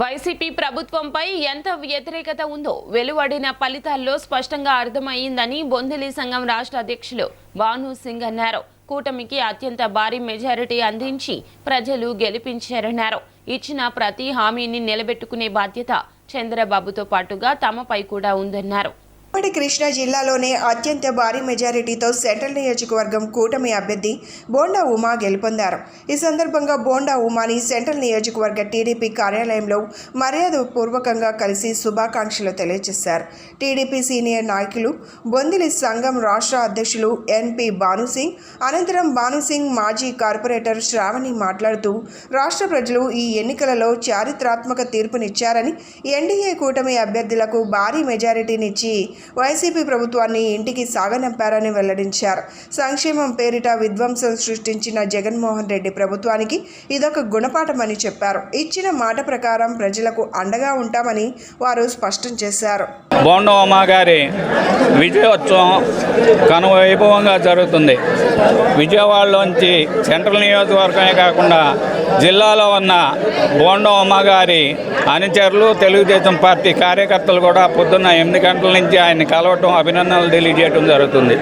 YCP ప్రభుత్వంపై ఎంత వ్యతిరేకత ఉందో వెలువడిన ఫలితాల్లో స్పష్టంగా అర్థమయ్యిందని బొందిలి సంఘం రాష్ట్ర అధ్యక్షులు భాను సింగ్ అన్నారు. కూటమికి అత్యంత భారీ మెజారిటీ అందించి ప్రజలు గెలిపించారన్నారు. ఇచ్చిన ప్రతి హామీని నిలబెట్టుకునే బాధ్యత చంద్రబాబుతో పాటుగా తమపై కూడా ఉందన్నారు. ఉమ్మడి కృష్ణా జిల్లాలోనే అత్యంత భారీ మెజారిటీతో సెంట్రల్ నియోజకవర్గం కూటమి అభ్యర్థి బోండా ఉమా గెలుపొందారు. ఈ సందర్భంగా బోండా ఉమాని సెంట్రల్ నియోజకవర్గ టీడీపీ కార్యాలయంలో మర్యాద పూర్వకంగా కలిసి శుభాకాంక్షలు తెలియజేశారు. టీడీపీ సీనియర్ నాయకులు బొందిలి సంఘం రాష్ట్ర అధ్యక్షులు ఎన్పి భానుసింగ్ అనంతరం భానుసింగ్ మాజీ కార్పొరేటర్ శ్రావణి మాట్లాడుతూ రాష్ట్ర ప్రజలు ఈ ఎన్నికలలో చారిత్రాత్మక తీర్పునిచ్చారని ఎన్డీఏ కూటమి అభ్యర్థులకు భారీ మెజారిటీనిచ్చి వైసీపీ ప్రభుత్వాన్ని ఇంటికి సాగనంపారని వెల్లడించారు. సంక్షేమం పేరిట విధ్వంసం సృష్టించిన జగన్మోహన్ రెడ్డి ప్రభుత్వానికి ఇదొక గుణపాఠమని చెప్పారు. ఇచ్చిన మాట ప్రకారం ప్రజలకు అండగా ఉంటామని వారు స్పష్టం చేశారు. బోండమ్మ గారి విజయోత్సవం కనువైభవంగా జరుగుతుంది. విజయవాడలోంచి సెంట్రల్ నియోజకవర్గమే కాకుండా జిల్లాలో ఉన్న బోండో అమ్మగారి అనుచరులు తెలుగుదేశం పార్టీ కార్యకర్తలు కూడా పొద్దున్న ఎనిమిది గంటల నుంచి ఆయన్ని కలవటం అభినందనలు తెలియజేయటం జరుగుతుంది.